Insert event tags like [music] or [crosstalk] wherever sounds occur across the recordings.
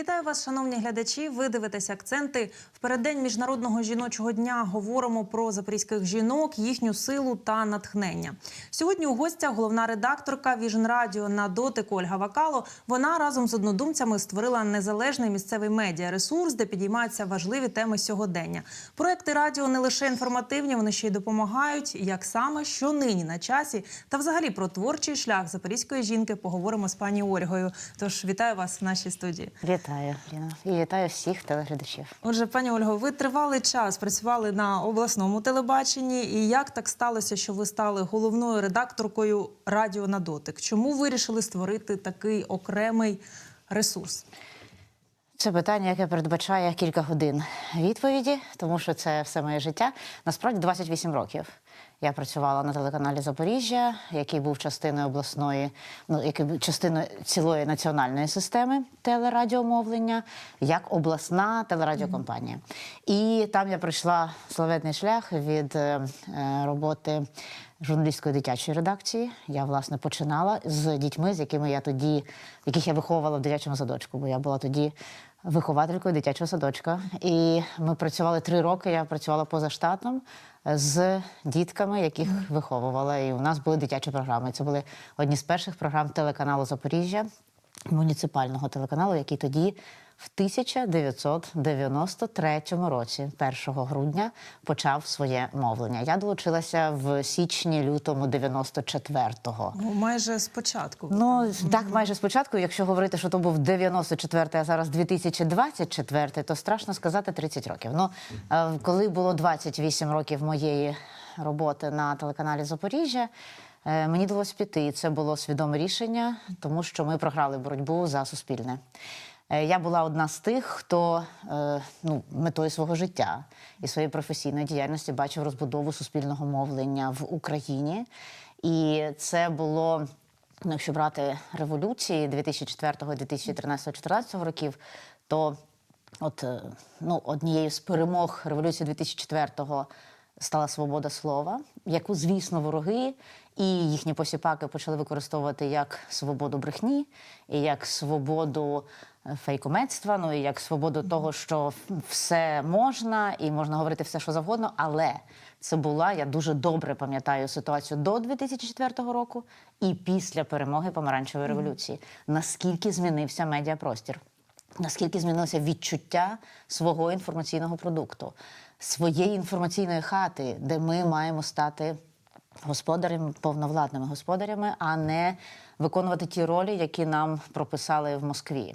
Вітаю вас, шановні глядачі. Ви дивитесь акценти. В переддень міжнародного жіночого дня говоримо про запорізьких жінок, їхню силу та натхнення. Сьогодні у гостях головна редакторка Віжн Радіо на дотик Ольга Вакало. Вона разом з однодумцями створила незалежний місцевий медіаресурс, де підіймаються важливі теми сьогодення. Проекти радіо не лише інформативні, вони ще й допомагають. Як саме що нині на часі, та взагалі про творчий шлях запорізької жінки поговоримо з пані Ольгою. Тож вітаю вас в нашій студії. Вітаю, Ліна. І вітаю всіх телеглядачів. Отже, пані Ольго, ви тривалий час працювали на обласному телебаченні. І як так сталося, що ви стали головною редакторкою Радіо на дотик? Чому вирішили створити такий окремий ресурс? Це питання, яке передбачає кілька годин відповіді, тому що це все моє життя. Насправді 28 років. Я працювала на телеканалі Запоріжжя, який був частиною обласної, ну який був частиною цілої національної системи телерадіомовлення, як обласна телерадіокомпанія. І там я пройшла славетний шлях від е, роботи журналістської дитячої редакції. Я власне починала з дітьми, з якими я тоді, яких я виховувала в дитячому садочку, бо я була тоді вихователькою дитячого садочка. І ми працювали три роки. Я працювала поза штатом з дітками, яких виховувала. І у нас були дитячі програми. Це були одні з перших програм телеканалу Запоріжжя, муніципального телеканалу, який тоді. В 1993 році, 1 грудня, почав своє мовлення. Я долучилася в січні-лютому 94-го. Ну, майже спочатку. Ну так, майже спочатку, якщо говорити, що то був 94-й, а зараз 2024, то страшно сказати 30 років. Ну е, коли було 28 років моєї роботи на телеканалі Запоріжжя. е, Мені довелося піти, і це було свідоме рішення, тому що ми програли боротьбу за суспільне. Е, Я була одна з тих, хто е, ну, метою свого життя і своєї професійної діяльності бачив розбудову суспільного мовлення в Україні. І це було, ну, якщо брати революції 2004, 2013, 2014 років, то от е, ну, однією з перемог революції 2004-го стала свобода слова, яку, звісно, вороги і їхні посіпаки почали використовувати як свободу брехні, і як свободу е, фейкомецтва, ну і як свободу того, що все можна і можна говорити все, що завгодно. Але це була, я дуже добре пам'ятаю ситуацію до 2004 року і після перемоги помаранчевої революції. Наскільки змінився медіапростір? Наскільки змінилося відчуття свого інформаційного продукту, своєї інформаційної хати, де ми маємо стати господарями, повновладними господарями, а не виконувати ті ролі, які нам прописали в Москві.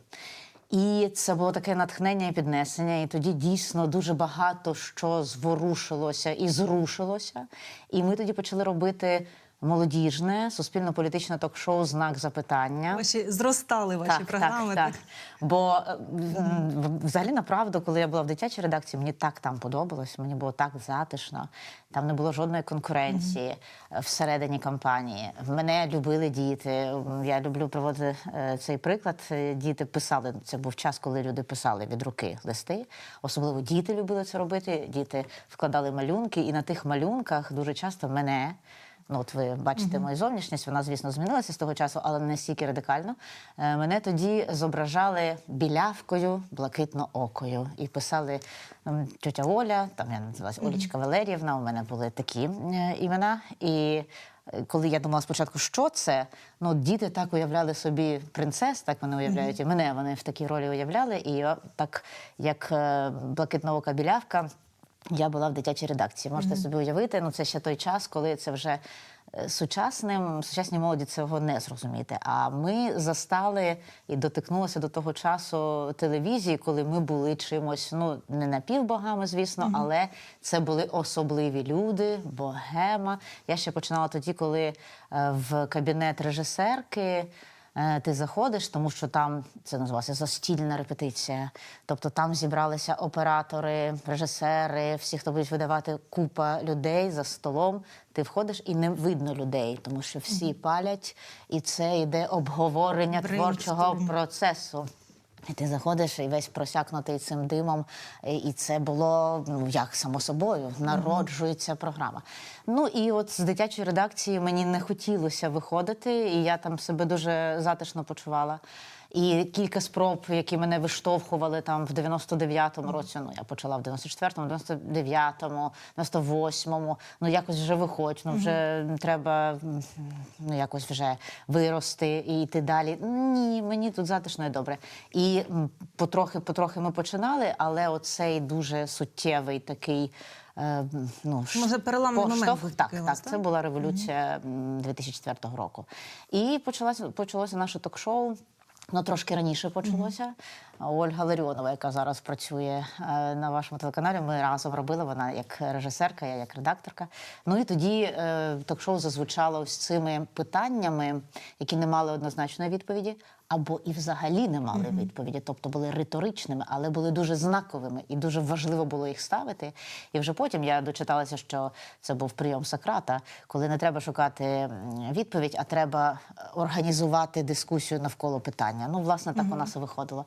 І це було таке натхнення і піднесення. І тоді дійсно дуже багато що зворушилося і зрушилося. І ми тоді почали робити молодіжне суспільно-політичне ток-шоу Знак запитання. Ваші зростали ваші програми. Так, так. Бо е, взагалі направду, коли я була в дитячій редакції, мені так там подобалось, мені було так затишно. Там не було жодної конкуренції е, всередині кампанії. Мене любили діти. Я люблю проводити е, цей приклад. Діти писали. Це був час, коли люди писали від руки листи. Особливо діти любили це робити. Діти вкладали малюнки, і на тих малюнках дуже часто мене. Ну, от ви бачите мою зовнішність, вона, звісно, змінилася з того часу, але не стільки радикально. Е, Мене тоді зображали білявкою, блакитноокою. І писали м, тьотя Оля, там я називалась Олічка Валеріївна, у мене були такі е, імена. І е, коли я думала спочатку, що це, ну діти так уявляли собі принцес, так вони уявляють, і мене вони в такій ролі уявляли. І я так, як е, блакитноока білявка. Я була в дитячій редакції. Можете собі уявити, ну це ще той час, коли це вже е, сучасним, сучасній молоді цього не зрозуміти. А ми застали і дотикнулися до того часу телевізії, коли ми були чимось, ну не напівбогами, звісно, але це були особливі люди, богема. Я ще починала тоді, коли е, в кабінет режисерки. Е, Ти заходиш, тому що там це називалося застільна репетиція. Тобто там зібралися оператори, режисери, всі, хто будуть видавати купа людей за столом. Ти входиш і не видно людей, тому що всі палять, і це йде обговорення творчого процесу. І ти заходиш і весь просякнутий цим димом, і це було ну як само собою, народжується програма. Ну і от з дитячої редакції мені не хотілося виходити, і я там себе дуже затишно почувала. І кілька спроб, які мене виштовхували там в 99-му році. Ну я почала в 94-му, 99-му, 98-му. Ну якось вже виходь, ну вже треба ну якось вже вирости і йти далі. Ні, мені тут затишно і добре. І потрохи, потрохи ми починали, але оцей дуже суттєвий такий. е, Ну, Може, переламний момент Так, такий у так, це була революція м, 2004 року. І почалося, почалося наше ток-шоу. Воно трошки раніше почалося. Ольга Ларіонова, яка зараз працює е, на вашому телеканалі, ми разом робили. Вона як режисерка, я як редакторка. Ну і тоді е, ток-шоу зазвучало з цими питаннями, які не мали однозначної відповіді, або і взагалі не мали відповіді, тобто були риторичними, але були дуже знаковими, і дуже важливо було їх ставити. І вже потім я дочиталася, що це був прийом Сократа, коли не треба шукати відповідь, а треба е, організувати дискусію навколо питання. Ну, власне, так у нас і виходило.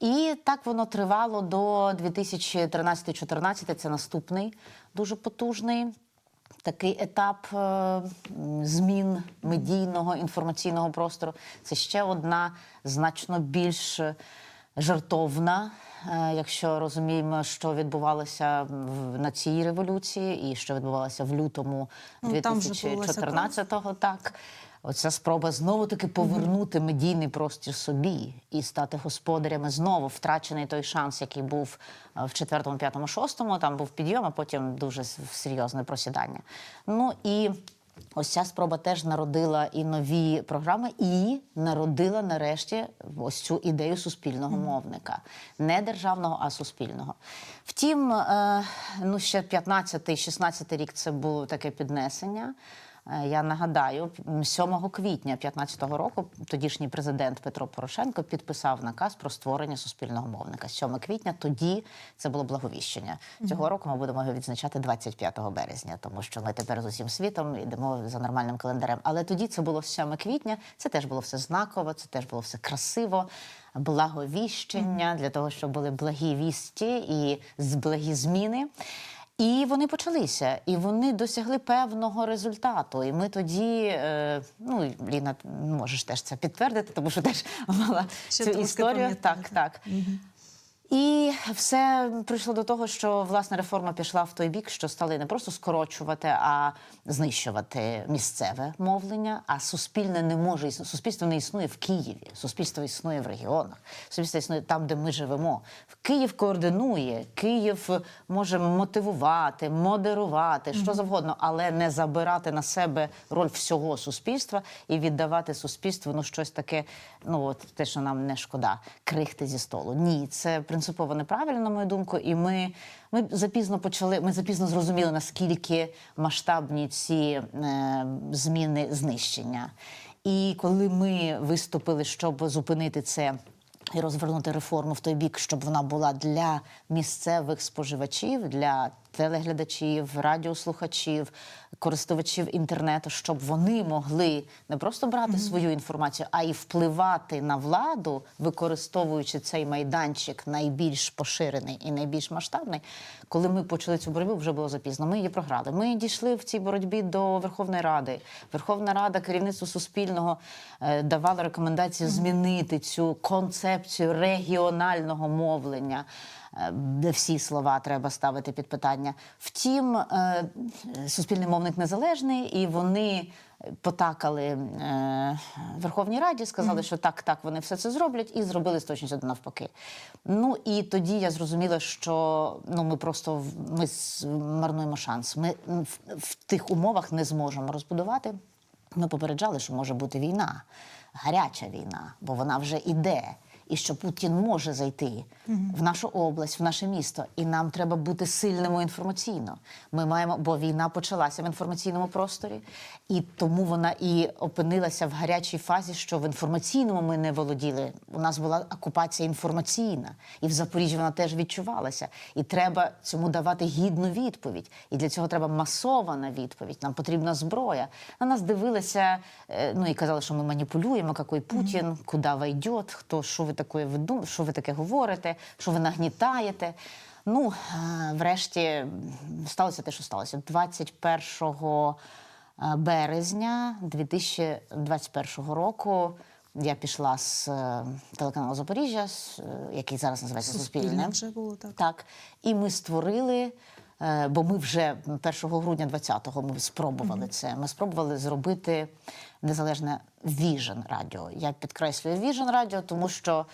І так воно тривало до 2013-2014. Це наступний дуже потужний. Такий етап е, змін медійного інформаційного простору це ще одна значно більш жартовна, е, якщо розуміємо, що відбувалося на цій революції, і що відбувалося в лютому Ну, там вже 2014-го. Так, оця спроба знову таки повернути медійний простір собі і стати господарями знову втрачений той шанс, який був е, в четвертому, п'ятому, шостому. Там був підйом, а потім дуже серйозне просідання. Ну і ось ця спроба теж народила і нові програми, і народила нарешті ось цю ідею суспільного мовника, не державного, а суспільного. Втім, е, ну ще 15-16 рік це було таке піднесення. Е, Я нагадаю, м, 7 квітня 2015 року тодішній президент Петро Порошенко підписав наказ про створення суспільного мовника. 7 квітня тоді це було благовіщення. Цього року ми будемо його відзначати 25 березня, тому що ми тепер з усім світом йдемо за нормальним календарем. Але тоді це було 7 квітня. Це теж було все знаково, це теж було все красиво. Благовіщення для того, щоб були благі вісті і благі зміни. І вони почалися, і вони досягли певного результату. І ми тоді, е, ну Ліна, можеш теж це підтвердити, тому що теж мала Ще цю історію. історію. Так, так. так. І все прийшло до того, що власне реформа пішла в той бік, що стали не просто скорочувати, а знищувати місцеве мовлення. А суспільне не може суспільство не існує в Києві. Суспільство існує в регіонах. Суспільство існує там, де ми живемо. Київ координує, Київ може мотивувати, модерувати, що завгодно, але не забирати на себе роль всього суспільства і віддавати суспільству ну щось таке, ну от те, що нам не шкода, крихти зі столу. Ні, це принципово неправильно, на мою думку. І ми, ми запізно почали, ми запізно зрозуміли, наскільки масштабні ці е, зміни знищення. І коли ми виступили, щоб зупинити це. І розвернути реформу в той бік, щоб вона була для місцевих споживачів, для телеглядачів, радіослухачів, користувачів інтернету, щоб вони могли не просто брати свою інформацію, а й впливати на владу, використовуючи цей майданчик найбільш поширений і найбільш масштабний. Коли ми почали цю боротьбу, вже було запізно. Ми її програли. Ми дійшли в цій боротьбі до Верховної Ради. Верховна Рада, керівництво Суспільного е, давала рекомендації змінити цю концепцію регіонального мовлення. Е, Де всі слова треба ставити під питання. Втім, е, суспільний мовник незалежний, і вони потакали е, Верховній Раді, сказали, що так, так, вони все це зроблять, і зробили з точністю до навпаки. Ну і тоді я зрозуміла, що ну ми просто ми марнуємо шанс. Ми в, в тих умовах не зможемо розбудувати. Ми попереджали, що може бути війна, гаряча війна, бо вона вже іде. І що Путін може зайти в нашу область, в наше місто, і нам треба бути сильними інформаційно. Ми маємо, бо війна почалася в інформаційному просторі, і тому вона і опинилася в гарячій фазі, що в інформаційному ми не володіли. У нас була окупація інформаційна, і в Запоріжжі вона теж відчувалася. І треба цьому давати гідну відповідь. І для цього треба масована відповідь. Нам потрібна зброя. На нас дивилися, е, ну і казали, що ми маніпулюємо, який Путін, куди войдет, хто що ви таке веду, що ви таке говорите, що ви нагнітаєте. Ну, е, врешті сталося те, що сталося. 21 е, березня 2021 року Я пішла з е, телеканалу Запоріжжя, який зараз називається Суспільне Суспільне. вже було так. Так. І ми створили, бо ми вже 1 грудня 20-го ми спробували це. Ми спробували зробити незалежне Vision радіо. Я підкреслюю Vision радіо, тому що.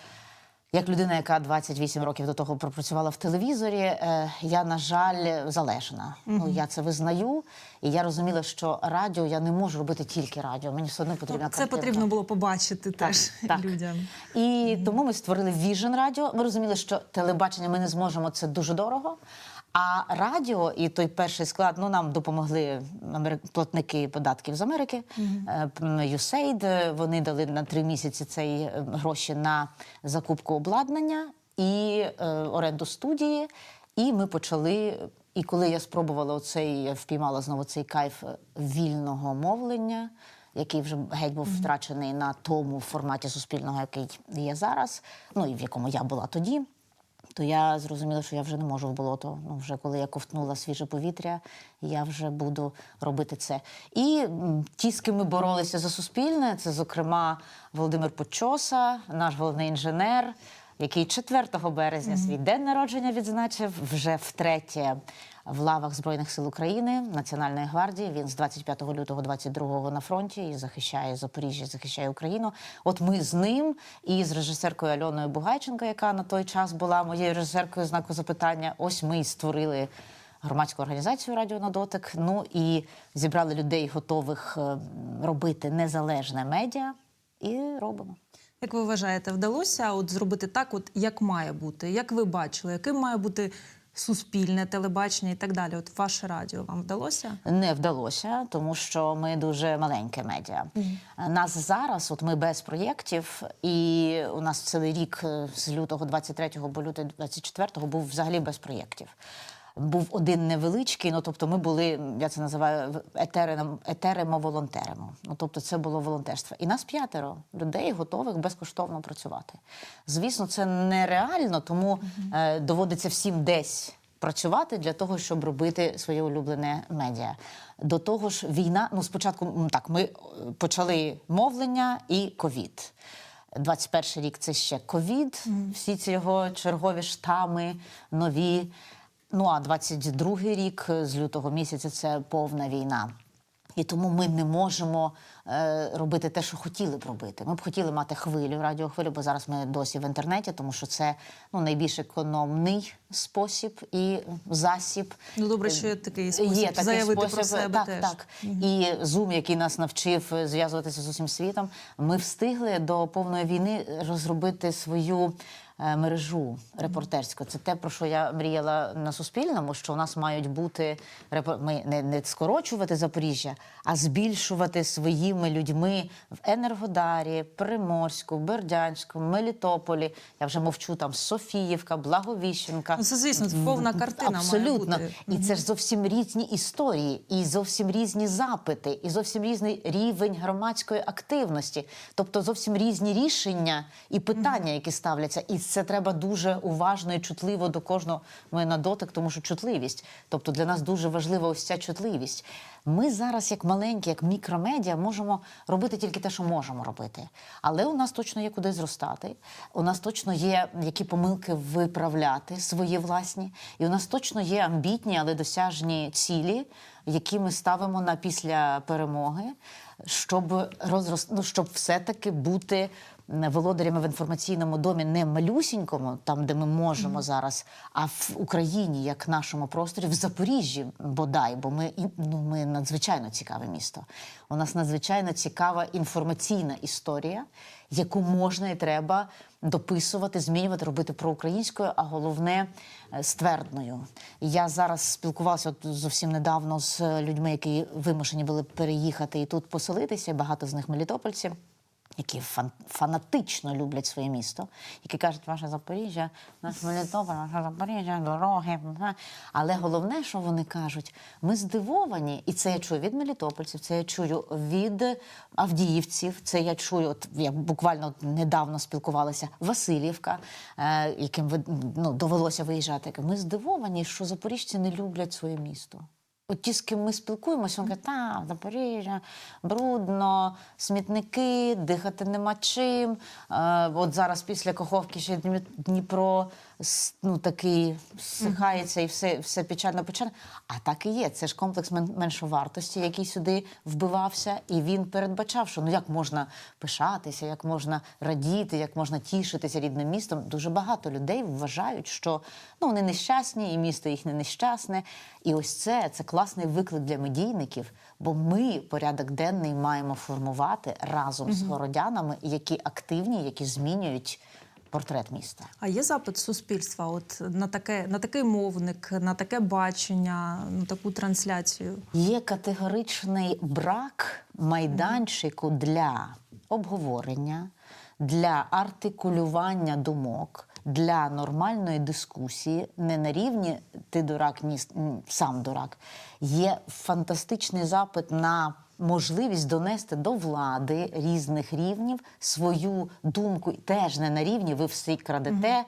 Як людина, яка 28 років до того пропрацювала в телевізорі, е, я, на жаль, залежна. Ну я це визнаю, і я розуміла, що радіо я не можу робити тільки радіо. Мені все одно потрібна Ну, Це картинка. потрібно було побачити теж [laughs] так. людям. І тому ми створили Vision радіо. Ми розуміли, що телебачення ми не зможемо, це дуже дорого. А радіо і той перший склад ну нам допомогли платники податків з Америки. М, USAID, е, Вони дали на три місяці цей е, гроші на закупку обладнання і е, оренду студії. І ми почали. І коли я спробувала оцей, я впіймала знову цей кайф е, вільного мовлення, який вже геть був втрачений на тому форматі суспільного, який є зараз, ну і в якому я була тоді. То я зрозуміла, що я вже не можу в болото. Ну, вже коли я ковтнула свіже повітря, я вже буду робити це. І ті, з ким ми боролися за суспільне, це, зокрема, Володимир Почоса, наш головний інженер, який 4 березня свій день народження відзначив вже втретє в лавах Збройних сил України Національної гвардії. Він з 25 лютого 22 на фронті і захищає Запоріжжя, захищає Україну. От ми з ним і з режисеркою Альоною Бугайченко, яка на той час була моєю режисеркою знаку запитання. Ось ми і створили. Громадську організацію Радіо на дотик. Ну і зібрали людей, готових е, робити незалежне медіа, і робимо. Як ви вважаєте, вдалося от зробити так, от як має бути? Як ви бачили, яким має бути суспільне телебачення і так далі? От ваше радіо вам вдалося? Не вдалося, тому що ми дуже маленьке медіа. Нас зараз, от ми без проєктів, і у нас цілий рік з лютого 23-го по лютий 24-го був взагалі без проєктів. Був один невеличкий, ну тобто ми були, я це називаю етерем, етеремо-волонтеримо. Ну тобто це було волонтерство. І нас п'ятеро людей готових безкоштовно працювати. Звісно, це нереально, тому е, доводиться всім десь працювати для того, щоб робити своє улюблене медіа. До того ж, війна. Ну, спочатку так, ми е, почали мовлення і ковід. 21 рік це ще ковід, всі ці його чергові штами нові. Ну а 22 рік е, з лютого місяця це повна війна. І тому ми не можемо е, робити те, що хотіли б робити. Ми б хотіли мати хвилю, радіохвилю, бо зараз ми досі в інтернеті, тому що це ну, найбільш економний спосіб і засіб. Ну добре, що є такий спосіб Є такий заявити спосіб, про себе так, теж. Так. І Zoom, який нас навчив е, зв'язуватися з усім світом, ми встигли до повної війни розробити свою. Е, Мережу репортерську це те, про що я мріяла на Суспільному. Що у нас мають бути ми не, не скорочувати Запоріжжя, а збільшувати своїми людьми в Енергодарі, Приморську, Бердянську, Мелітополі. Я вже мовчу там Софіївка, Благовіщенка. Ну, це, звісно, це повна картина має бути. І це ж зовсім різні історії, і зовсім різні запити, і зовсім різний рівень громадської активності. Тобто зовсім різні рішення і питання, які ставляться. І це треба дуже уважно і чутливо до кожного ми на дотик, тому що чутливість. Тобто для нас дуже важлива ось ця чутливість. Ми зараз, як маленькі, як мікромедіа, можемо робити тільки те, що можемо робити. Але у нас точно є куди зростати. У нас точно є які помилки виправляти свої власні, і у нас точно є амбітні, але досяжні цілі, які ми ставимо на після перемоги, щоб розрос... ну, щоб все-таки бути м, володарями в інформаційному домі не малюсінькому, там де ми можемо зараз, а в Україні, як нашому просторі, в Запоріжжі бодай, бо ми ну, ми надзвичайно цікаве місто. У нас надзвичайно цікава інформаційна історія, яку можна і треба дописувати, змінювати, робити проукраїнською, а головне е, ствердною. Я зараз спілкувалася от зовсім недавно з людьми, які вимушені були переїхати і тут поселитися. Багато з них мелітопольці. Які фан- фанатично люблять своє місто, які кажуть, ваше Запоріжжя, наш Мелітополь, ваше Запоріжжя, дороги. Але головне, що вони кажуть, ми здивовані, і це я чую від мелітопольців, це я чую від авдіївців, це я чую. От я буквально недавно спілкувалася Васильівка, е, яким ну, довелося виїжджати. Ми здивовані, що запоріжці не люблять своє місто. От ті, з ким ми спілкуємося, вони кажуть, та, Запоріжжя, брудно, смітники, дихати нема чим. Е, от зараз після Каховки ще Дні- Дніпро ну, такий всихається і все, все печально печально. А так і є. Це ж комплекс мен- меншовартості, який сюди вбивався, і він передбачав, що ну як можна пишатися, як можна радіти, як можна тішитися рідним містом. Дуже багато людей вважають, що ну вони нещасні, і місто їхнє нещасне. І ось це, це класний виклик для медійників, бо ми порядок денний маємо формувати разом з городянами, які активні, які змінюють портрет міста. А є запит суспільства от на таке на такий мовник, на таке бачення, на таку трансляцію? Є категоричний брак майданчику для обговорення, для артикулювання думок, для нормальної дискусії, не на рівні ти дурак, ні сам дурак. Є фантастичний запит на можливість донести до влади різних рівнів свою думку, теж не на рівні ви всі крадете,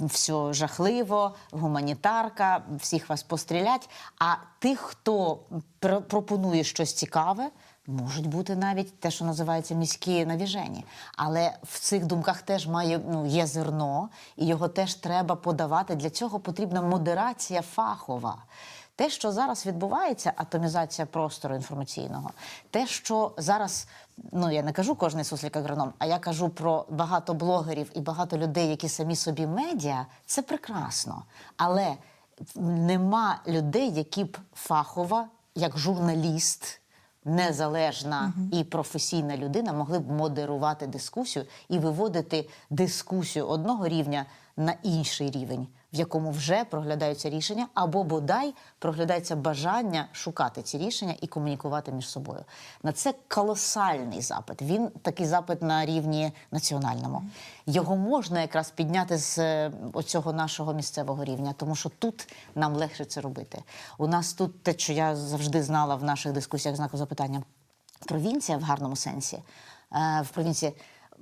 все жахливо, гуманітарка, всіх вас пострілять. А тих, хто пр- пропонує щось цікаве. Можуть бути навіть те, що називається міські навіжені. Але в цих думках теж має ну є зерно, і його теж треба подавати. Для цього потрібна модерація фахова. Те, що зараз відбувається, атомізація простору інформаційного, те, що зараз, ну я не кажу кожний суслік агроном, а я кажу про багато блогерів і багато людей, які самі собі медіа, це прекрасно. Але нема людей, які б фахова, як журналіст незалежна і професійна людина могли б модерувати дискусію і виводити дискусію одного рівня на інший рівень, в якому вже проглядаються рішення, або бодай проглядається бажання шукати ці рішення і комунікувати між собою. На це колосальний запит. Він такий запит на рівні національному. Його можна якраз підняти з е, оцього нашого місцевого рівня, тому що тут нам легше це робити. У нас тут те, що я завжди знала в наших дискусіях знаку запитання. Провінція в гарному сенсі. Е, В провінції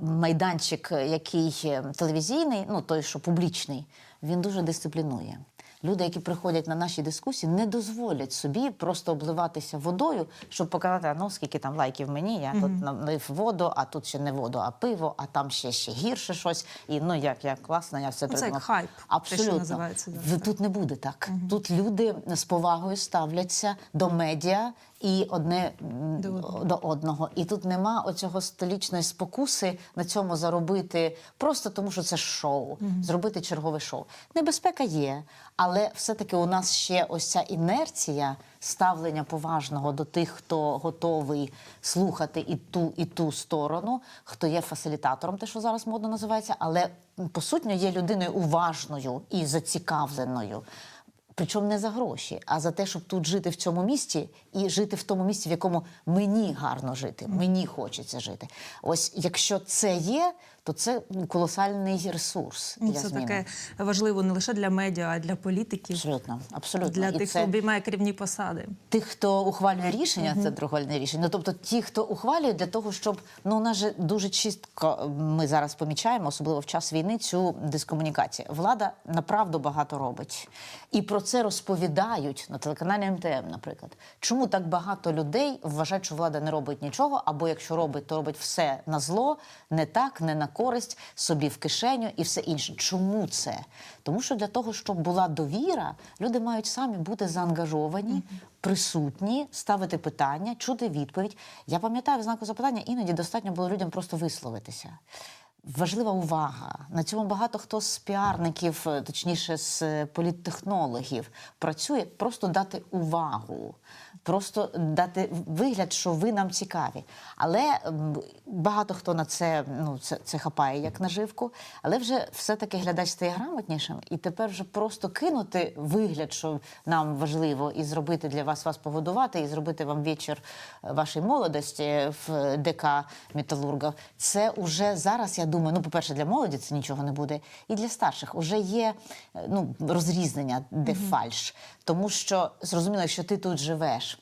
майданчик, який е, телевізійний, ну той, що публічний, він дуже дисциплінує. Люди, які приходять на наші дискусії, не дозволять собі просто обливатися водою, щоб показати, а ну скільки там лайків мені. Я тут налив воду, а тут ще не воду, а пиво, а там ще ще гірше щось. І ну як я класно, я все Ну, це як хайп, те, що Абсолютно називається, да. Тут не буде так. Тут люди з повагою ставляться до медіа і одне До одного. до одного. І тут нема оцього столічної спокуси на цьому заробити просто тому, що це шоу, зробити чергове шоу. Небезпека є, але все-таки у нас ще ось ця інерція ставлення поважного до тих, хто готовий слухати і ту, і ту сторону, хто є фасилітатором, те, що зараз модно називається, але по суті є людиною уважною і зацікавленою. Причому не за гроші, а за те, щоб тут жити в цьому місті і жити в тому місці, в якому мені гарно жити, мені хочеться жити. Ось якщо це є, то це колосальний ресурс Ну, для Це зміни. таке важливо не лише для медіа, а для політиків, Абсолютно, абсолютно. для І тих, це хто обіймає керівні посади. тих, хто ухвалює рішення, це другольне рішення. Ну, тобто ті, хто ухвалює для того, щоб ну у нас же дуже чітко ми зараз помічаємо, особливо в час війни, цю дискомунікацію. Влада направду багато робить, і про це розповідають на телеканалі МТМ, наприклад. Чому так багато людей вважають, що влада не робить нічого, або якщо робить, то робить все на зло, не так, не на користь, собі в кишеню і все інше. Чому це? Тому що для того, щоб була довіра, люди мають самі бути заангажовані, присутні, ставити питання, чути відповідь. Я пам'ятаю в знаку запитання, іноді достатньо було людям просто висловитися. Важлива увага. На цьому багато хто з піарників, точніше з політтехнологів, працює просто дати увагу, просто дати вигляд, що ви нам цікаві. Але багато хто на це ну це, це хапає як наживку. Але вже все-таки глядач стає грамотнішим, і тепер вже просто кинути вигляд, що нам важливо, і зробити для вас вас погодувати, і зробити вам вечір е, вашої молодості в ДК Металурга. Це уже зараз, я думаю, ну, по-перше, для молоді це нічого не буде. І для старших вже є е, ну, розрізнення, де фальш. Тому що зрозуміло, якщо ти тут живеш.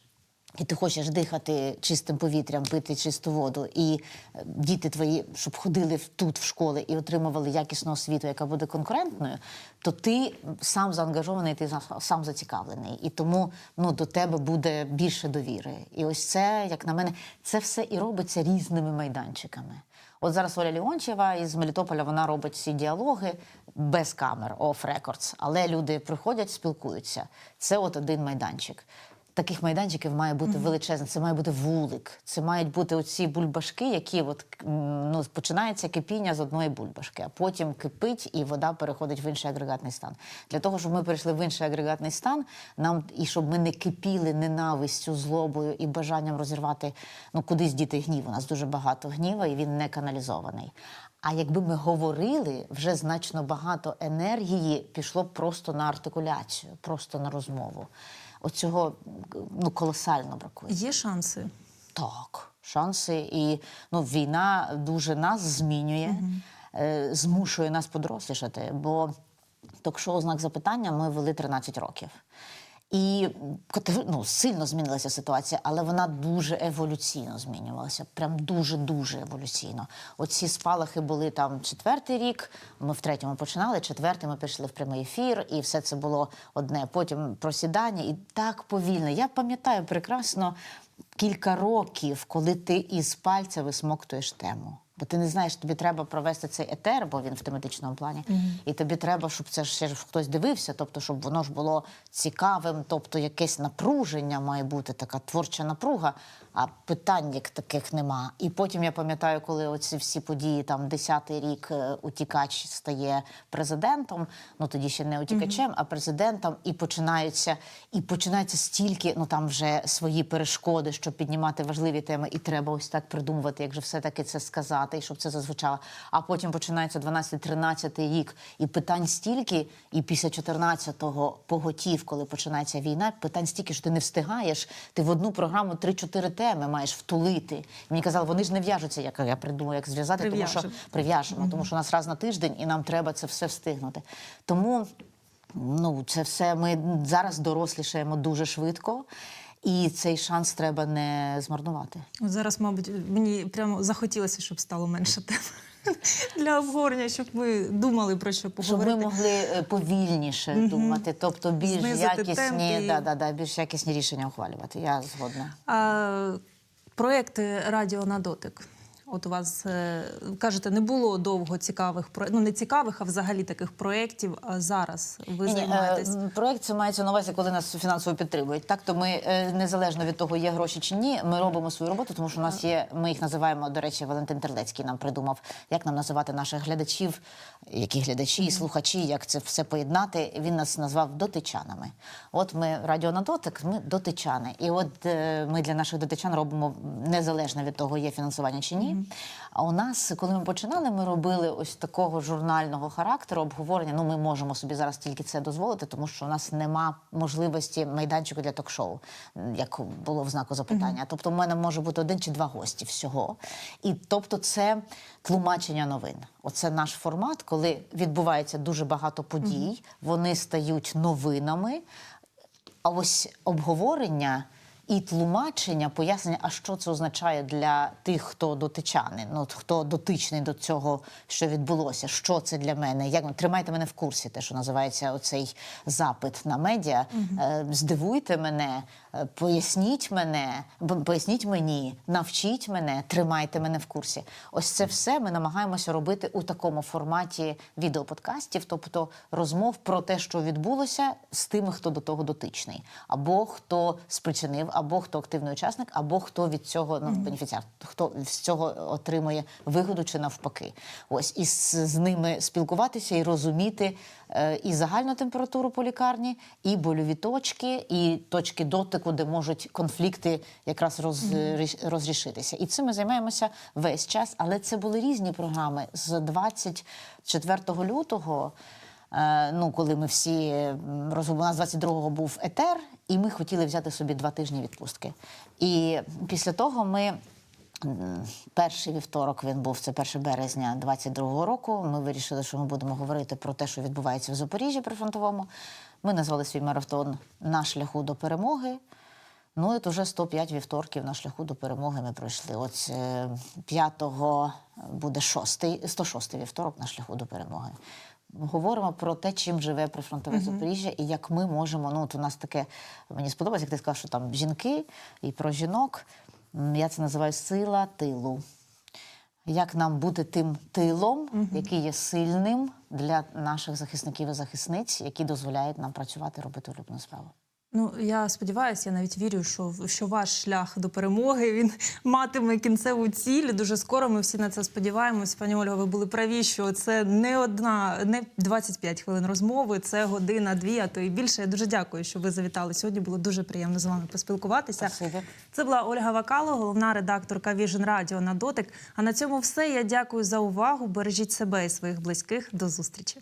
і ти хочеш дихати чистим повітрям, пити чисту воду, і е, діти твої, щоб ходили тут в школи і отримували якісну освіту, яка буде конкурентною, то ти сам заангажований, ти сам зацікавлений. І тому ну, до тебе буде більше довіри. І ось це, як на мене, це все і робиться різними майданчиками. От зараз Оля Леонтьєва із Мелітополя вона робить ці діалоги без камер, off records, але люди приходять, спілкуються. Це от один майданчик. Таких майданчиків має бути величезно. Це має бути вулик. Це мають бути оці бульбашки, які от ну починається кипіння з одної бульбашки, а потім кипить і вода переходить в інший агрегатний стан. Для того, щоб ми перейшли в інший агрегатний стан, нам і щоб ми не кипіли ненавистю, злобою і бажанням розірвати ну кудись діти гнів. У нас дуже багато гніва, і він не каналізований. А якби ми говорили, вже значно багато енергії пішло б просто на артикуляцію, просто на розмову. Оцього ну, колосально бракує. Є шанси. Так, шанси. І ну, війна дуже нас змінює, угу. змушує нас подорослішати. Бо ток-шоу знак запитання ми вели 13 років. І ну, сильно змінилася ситуація, але вона дуже еволюційно змінювалася. Прям дуже-дуже еволюційно. Оці спалахи були там четвертий рік. Ми в третьому починали, четвертий ми пішли в прямий ефір, і все це було одне. Потім просідання, і так повільно. Я пам'ятаю прекрасно кілька років, коли ти із пальця висмоктуєш тему. Бо ти не знаєш, тобі треба провести цей етер, бо він в тематичному плані, і тобі треба, щоб це ще ж хтось дивився, тобто, щоб воно ж було цікавим, тобто якесь напруження має бути, така творча напруга, а питань як таких нема. І потім я пам'ятаю, коли оці всі події, там 10-й рік е, утікач стає президентом, ну тоді ще не утікачем, а президентом, і починаються, і починається стільки, ну там вже свої перешкоди, щоб піднімати важливі теми, і треба ось так придумувати, як же все-таки це сказати, і щоб це зазвучало. А потім починається 12-13 рік, і питань стільки, і після 14-го поготів, коли починається війна, питань стільки, що ти не встигаєш. Ти в одну програму 3-4 теми маєш втулити. Мені казали, вони ж не в'яжуться, як я придумаю, як зв'язати, тому що Прив'яжемо. прив'яжемо, тому що у нас раз на тиждень, і нам треба це все встигнути. Тому ну, це все ми зараз дорослішаємо дуже швидко, і цей шанс треба не змарнувати. От зараз, мабуть, мені прямо захотілося, щоб стало менше тем [laughs] для обговорення, щоб ми думали про що Щоб ми могли е, повільніше думати, тобто більш Знизити якісні, і- да, да, да, більш якісні рішення ухвалювати. Я згодна. А, проекти Радіо на дотик. От у вас е, кажете, не було довго цікавих ну не цікавих, а взагалі таких проєктів. А зараз ви Ні, ні, займаєтесь. е, Проект це мається на увазі, коли нас фінансово підтримують. Так то ми е, незалежно від того, є гроші чи ні, ми робимо свою роботу, тому що у нас є. Ми їх називаємо. До речі, Валентин Терлецький нам придумав, як нам називати наших глядачів, які глядачі і слухачі, як це все поєднати. Він нас назвав дотичанами. От ми радіо на дотик, ми дотичани. І от е, ми для наших дотичан робимо незалежно від того, є фінансування чи ні. А у нас, коли ми починали, ми робили ось такого журнального характеру обговорення. Ну, ми можемо собі зараз тільки це дозволити, тому що у нас нема можливості майданчику для ток-шоу, як було в знаку запитання. Тобто, в мене може бути один чи два гості всього. І тобто, це тлумачення новин. Оце наш формат, коли відбувається дуже багато подій, вони стають новинами. А ось обговорення і тлумачення, пояснення, а що це означає для тих, хто дотичаний, ну хто дотичний до цього, що відбулося, що це для мене, як тримайте мене в курсі, те, що називається оцей запит на медіа. Е, здивуйте мене, е, поясніть мене, поясніть мені, навчіть мене, тримайте мене в курсі. Ось це все ми намагаємося робити у такому форматі відеоподкастів, тобто розмов про те, що відбулося з тими, хто до того дотичний, або хто спричинив, або хто активний учасник, або хто від цього ну бенефіціар, хто з цього отримує вигоду чи навпаки. Ось і з, з ними спілкуватися і розуміти е, і загальну температуру по лікарні, і больові точки, і точки дотику, де можуть конфлікти якраз роз, ріш- розрішитися. І цим ми займаємося весь час. Але це були різні програми з 24 лютого. Е, Ну, коли ми всі м, роз... у нас 22-го був етер, і ми хотіли взяти собі два тижні відпустки. І після того ми перший вівторок він був це 1 березня 22-го року. Ми вирішили, що ми будемо говорити про те, що відбувається в Запоріжжі прифронтовому. Ми назвали свій марафон на шляху до перемоги. Ну, і уже 105 вівторків на шляху до перемоги ми пройшли. От е, 5-го буде 6-й, 106-й вівторок на шляху до перемоги. Говоримо про те, чим живе прифронтове Запоріжжя і як ми можемо. Ну, от у нас таке мені сподобалось, як ти сказав, що там жінки і про жінок. Я це називаю сила тилу. Як нам бути тим тилом, який є сильним для наших захисників і захисниць, які дозволяють нам працювати, робити улюблену справу. Ну я сподіваюся, я навіть вірю, що, що ваш шлях до перемоги він [laughs] матиме кінцеву ціль. Дуже скоро ми всі на це сподіваємось. Пані Ольга, ви були праві, що це не одна, не 25 хвилин розмови, це година, дві, а то і більше. Я дуже дякую, що ви завітали сьогодні. Було дуже приємно з вами поспілкуватися. Спасибі. Це була Ольга Вакало, головна редакторка Vision Radio на дотик. А на цьому все. Я дякую за увагу. Бережіть себе і своїх близьких. До зустрічі.